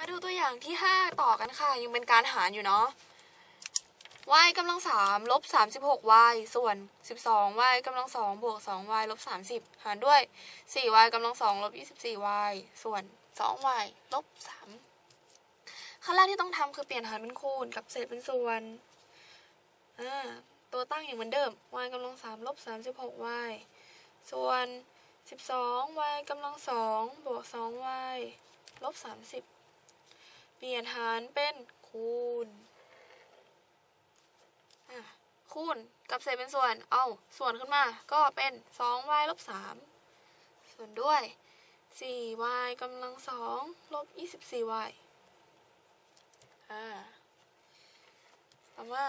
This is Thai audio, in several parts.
มาดูตัวอย่างที่ 5 ต่อกันค่ะ ยังเป็นการหารอยู่เนาะ y กำลังสามลบสามสิบหก y ส่วนสิบสอง y กำลังสองบวกสอง y ลบสามสิบหารด้วยสี่ y กำลังสองลบยี่สิบสี่ y ส่วนสอง y ลบสามขั้นแรกที่ต้องทำคือเปลี่ยนหารเป็นคูณกับเศษเป็นส่วน ตัวตั้งอย่างเหมือนเดิม y กำลังสามลบสามสิบหก y ส่วนสิบสอง y กำลังสองบวกสอง y ลบสามสิบ เปลี่ยนหารเป็นคูณคูณกับเศษเป็นส่วน เอาส่วนขึ้นมา ก็เป็น 2y ลบ 3 ส่วนด้วย 4y กำลัง 2 ลบ 24y อ่าต่อมา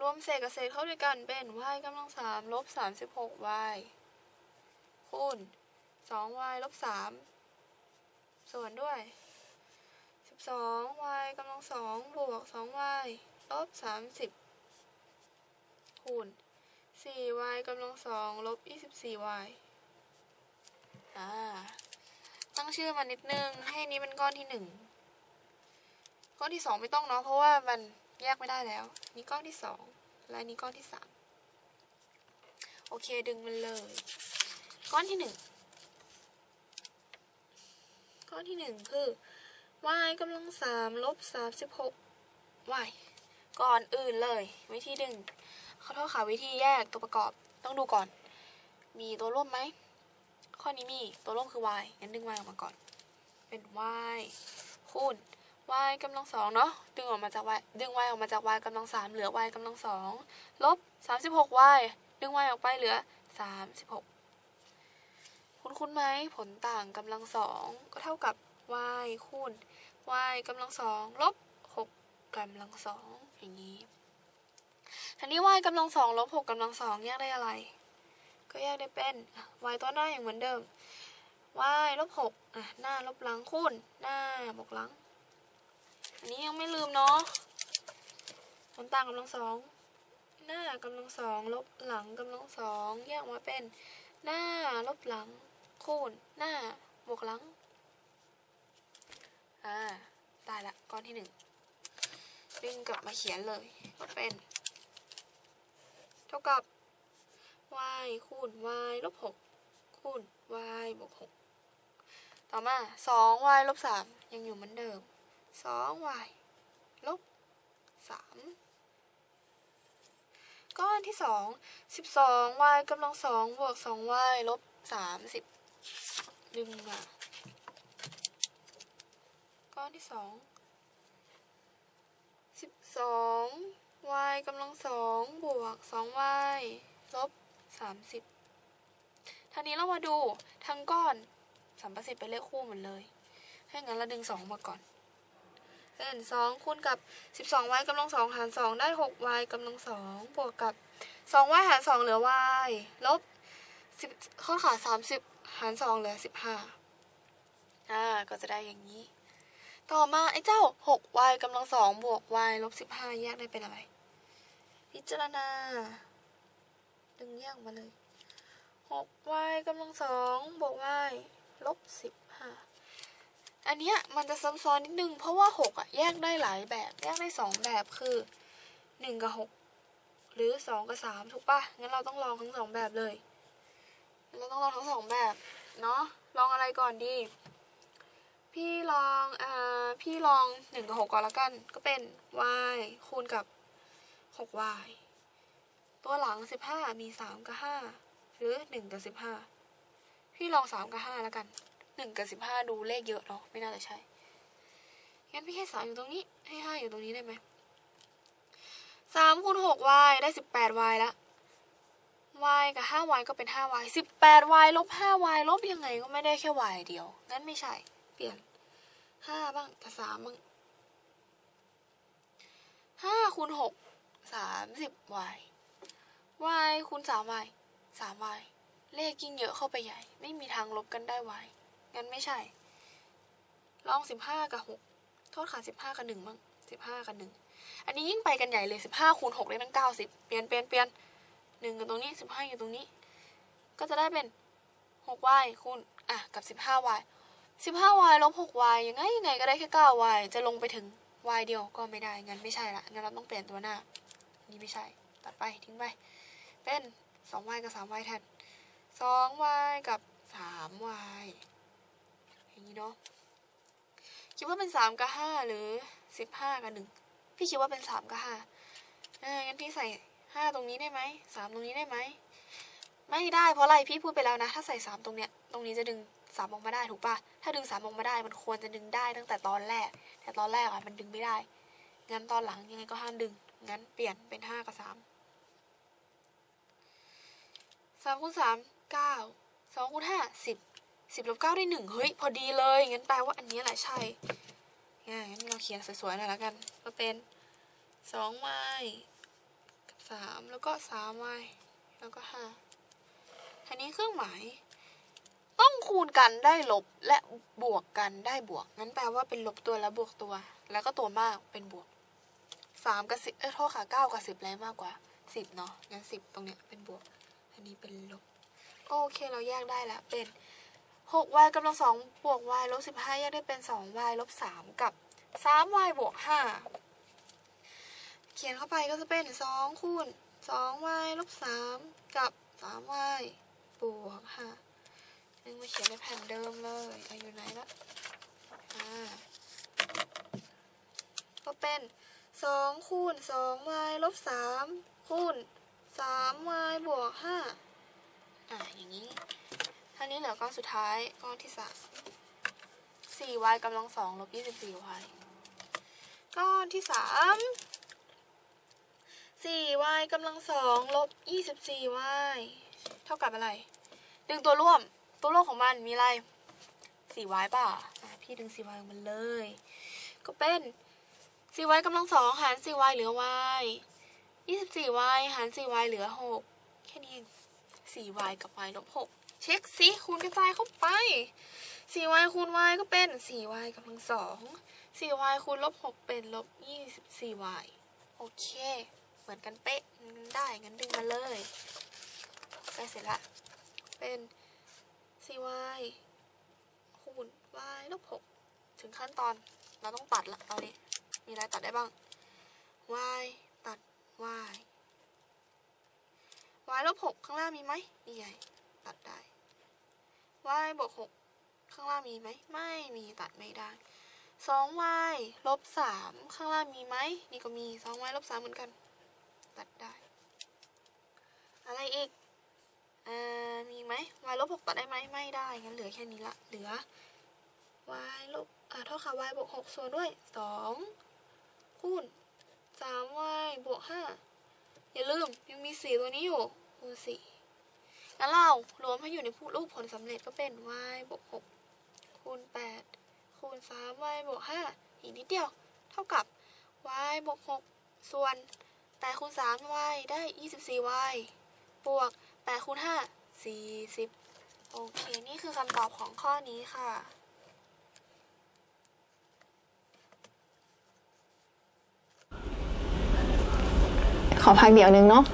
รวมเศษกับเศษเข้าด้วยกันเป็น y กำลัง 3 ลบ 36y คูณ 2y ลบ 3 ส่วนด้วย 2 y กำลัง2บวก 2y ลบ30คูณ 4y กำลังสองลบ 24y อ่า ตั้งชื่อมานิดนึง ให้นี้เป็นก้อนที่หนึ่งก้อนที่สองไม่ต้องเนาะ เพราะว่ามันแยกไม่ได้แล้ว นี่ก้อนที่สอง และนี่ก้อนที่สามโอเค ดึงมันเลย ก้อนที่หนึ่ง ก้อนที่หนึ่งคือ y กำลังสามลบสามสิบหก y ก่อนอื่นเลย วิธีดึงขอโทษค่ะวิธีแยกตัวประกอบต้องดูก่อน มีตัวร่วมไหม ข้อนี้มีตัวร่วมคือ y งั้นดึง y ออกมาก่อน เป็น y คูณ y กำลังสองเนาะดึงออกมาจาก y ดึง y ออกมาจาก y กำลังสามเหลือ y กำลังสองลบสามสิบหก y ดึง y ออกไปเหลือสามสิบหกคุณคุ้นไหมผลต่างกำลังสองก็เท่ากับ y คูณ y กำลังสองลบหกกำลังสองอย่างนี้ทีนี้ y กำลังสองลบหกกำลังสองแยกได้อะไร ก็แยกได้เป็น y ตัวหน้าอย่างเหมือนเดิม y ลบหกอะหน้าลบหลังคูณหน้าบวกหลัง อันนี้ยังไม่ลืมเนาะผลต่างกำลังสองหน้ากำลังสองลบหลังกำลังสองแยกมาเป็น หน้าลบหลังคูณหน้าบวกหลัง อ่าได้ละก้อนที่หนึ่งดึงกลับมาเขียนเลยก็เป็น เท่ากับ y คูณ y ลบหกคูณ y บวกหกต่อมาสอง y ลบสามยังอยู่เหมือนเดิมสอง y ลบสามก้อนที่สองสิบสอง y กำลังสองบวกสอง y ลบสามสิบดึงมา ก้อนที่สองสิบสอง y กำลังสองบวกสอง y ลบสามสิบทีนี้เรามาดูทั้งก้อนสัมประสิทธิ์เป็นเลขคู่หมดเลยให้งั้นเราดึงสองมาก่อนเป็นสองคูณกับสิบสอง y กำลังสองหารสองได้หก y กำลังสองบวกกับสอง y หารสองเหลือ y ลบสิบข้อขาสามสิบหารสองเหลือสิบห้าอ่าก็จะได้อย่างนี้ ต่อมาไอ้เจ้าหก y กำลังสองบวก y ลบสิบห้าแยกได้เป็นอะไร พิจารณา ดึงแยกมาเลยหก y กำลังสองบวก y ลบสิบห้าอันเนี้ยมันจะซับซ้อนนิดนึง เพราะว่าหกอะแยกได้หลายแบบ แยกได้สองแบบคือหนึ่งกับหกหรือสองกับสามถูกปะงั้นเราต้องลองทั้งสองแบบเลย เราต้องลองทั้งสองแบบ เนาะลองอะไรก่อนดี พี่ลองอ่าพี่ลองหนึ่งกับหกก่อนละกัน ก็เป็น y คูณกับ 6y ตัวหลัง15มี3กับ5หรือ1กับ15พี่ลอง3กับ5แล้วกัน1กับ15ดูเลขเยอะเนาะไม่น่าจะใช่งั้นพี่ให้3อยู่ตรงนี้ ให้5อยู่ตรงนี้ได้ไหม3คูณ 6y ได้ 18y ละ y กับ 5y ก็เป็น 5y 18y ลบ 5y ลบยังไงก็ไม่ได้แค่ y เดียว งั้นไม่ใช่ เปลี่ยน5บ้างกับ3บ้าง5คูณ6สามสิบ y y คูณสาม y สาม y เลขยิ่งเยอะเข้าไปใหญ่ ไม่มีทางลบกันได้ y งั้นไม่ใช่ ลองสิบห้ากับหกโทษค่ะสิบห้ากับหนึ่งบ้างสิบห้ากับหนึ่งอันนี้ยิ่งไปกันใหญ่เลยสิบห้าคูณหกได้ตั้งเก้าสิบเปลี่ยนเปลี่ยนเปลี่ยนหนึ่งอยู่ตรงนี้สิบห้าอยู่ตรงนี้ ก็จะได้เป็นหก y คูณอะกับสิบห้า y 15y ลบ 6y ยังไงยังไงก็ได้แค่ 9y จะลงไปถึง y เดียวก็ไม่ได้ งั้นไม่ใช่ละ งั้นเราต้องเปลี่ยนตัวหน้านนี้ไม่ใช่ ตัดไปทิ้งไป เป็น 2y กับ 3y แทน 2y กับ 3y อย่างนี้เนาะ คิดว่าเป็น 3 กับ 5 หรือ 15 กับ 1 พี่คิดว่าเป็น 3 กับ5เอองั้นพี่ใส่ 5 ตรงนี้ได้ไหม 3 ตรงนี้ได้ไหม ไม่ได้เพราะอะไร พี่พูดไปแล้วนะ ถ้าใส่สามตรงเนี้ย ตรงนี้จะดึง สามออกมาได้ถูกปะถ้าดึงสามออกมาได้มันควรจะดึงได้ตั้งแต่ตอนแรก แต่ตอนแรกอะมันดึงไม่ได้ งั้นตอนหลังยังไงก็ห้ามดึง งั้นเปลี่ยนเป็นห้ากับสามสามคูณสามเก้าสองคูณห้าสิบสิบลบเก้าได้หนึ่งเฮ้ย พอดีเลย งั้นแปลว่าอันนี้แหละใช่ง่ายงั้นเราเขียนสวยๆหน่อยแล้วกัน ก็เป็นสองไม้กับสามแล้วก็สามไม้แล้วก็ห้าทีนี้เครื่องหมาย ต้องคูณกันได้ลบและบวกกันได้บวก งั้นแปลว่าเป็นลบตัวและบวกตัว แล้วก็ตัวมากเป็นบวกสามกับสิบเอ้ยโทษค่ะเก้ากับสิบแล้วมากกว่าสิบเนาะงั้นสิบตรงเนี้ยเป็นบวก อันนี้เป็นลบโอเคเราแยกได้แล้วเป็นหก y กำลังสองบวก y ลบสิบห้าแยกได้เป็นสอง y ลบสามกับสาม y บวกห้าเขียนเข้าไปก็จะเป็นสองคูณสอง y ลบสามกับสาม y บวกห้า นึงมาเขียนในแผ่นเดิมเลยอาอยู่ไหนละอ่าก็เป็นสองคูณสอง y ลบสามคูณสาม y บวกห้าอ่าอย่างนี้ท่านี้เหลือก้อนสุดท้ายก้อนที่สามสี่ y กำลังสองลบยี่สิบสี่ y ก้อนที่สามสี่ y กำลังสองลบยี่สิบสี่ y เท่ากับอะไร ดึงตัวร่วม ตัวร่วมของมันมีอะไร 4y ป่ะอะพี่ดึง 4y ออกมันเลย ก็เป็น 4y กำลังสองหาร 4y เหลือ y 24y หาร 4y เหลือ6แค่นี้เอง 4y กับ y ลบ6เช็คสิคูณกระจายเข้าไป 4y คูณ y ก็เป็น 4y กำลังสอง 4y คูณลบ6เป็นลบ 24y โอเค เหมือนกันเป๊ะได้งั้นดึงมาเลยใกล้เสร็จละเป็น 4y คูณ y ลบ6ถึงขั้นตอนเราต้องตัดละตอนนี้ มีอะไรตัดได้บ้าง y ตัด y y ลบ6ข้างล่างมีไหมนี่ไงตัดได้ y บวก6ข้างล่างมีไหม ไม่มีตัดไม่ได้ 2y ลบ3ข้างล่างมีไหม นี่ก็มี 2y ลบ3เหมือนกัน ตัดได้ อะไรอีก อ่อ มีไหม y ลบหกตัดได้ไหมไม่ได้ งั้นเหลือแค่นี้ละ เหลือ y ลบอ่าเท่ากับ y บวกหกส่วนด้วยสองคูณสาม y บวกห้าอย่าลืมยังมีสี่ตัวนี้อยู่คูณสี่งั้นเรารวมให้อยู่ในรูปผลสำเร็จก็เป็น y บวกหกคูณแปดคูณสาม y บวกห้าอีกนิดเดียว เท่ากับ y บวกหกส่วนแปดคูณสาม y ได้ยี่สิบสี่ y บวกแปดคูณห้า สี่สิบโอเค นี่คือคำตอบของข้อนี้ค่ะ ขอพักเดี๋ยวนึงเนาะ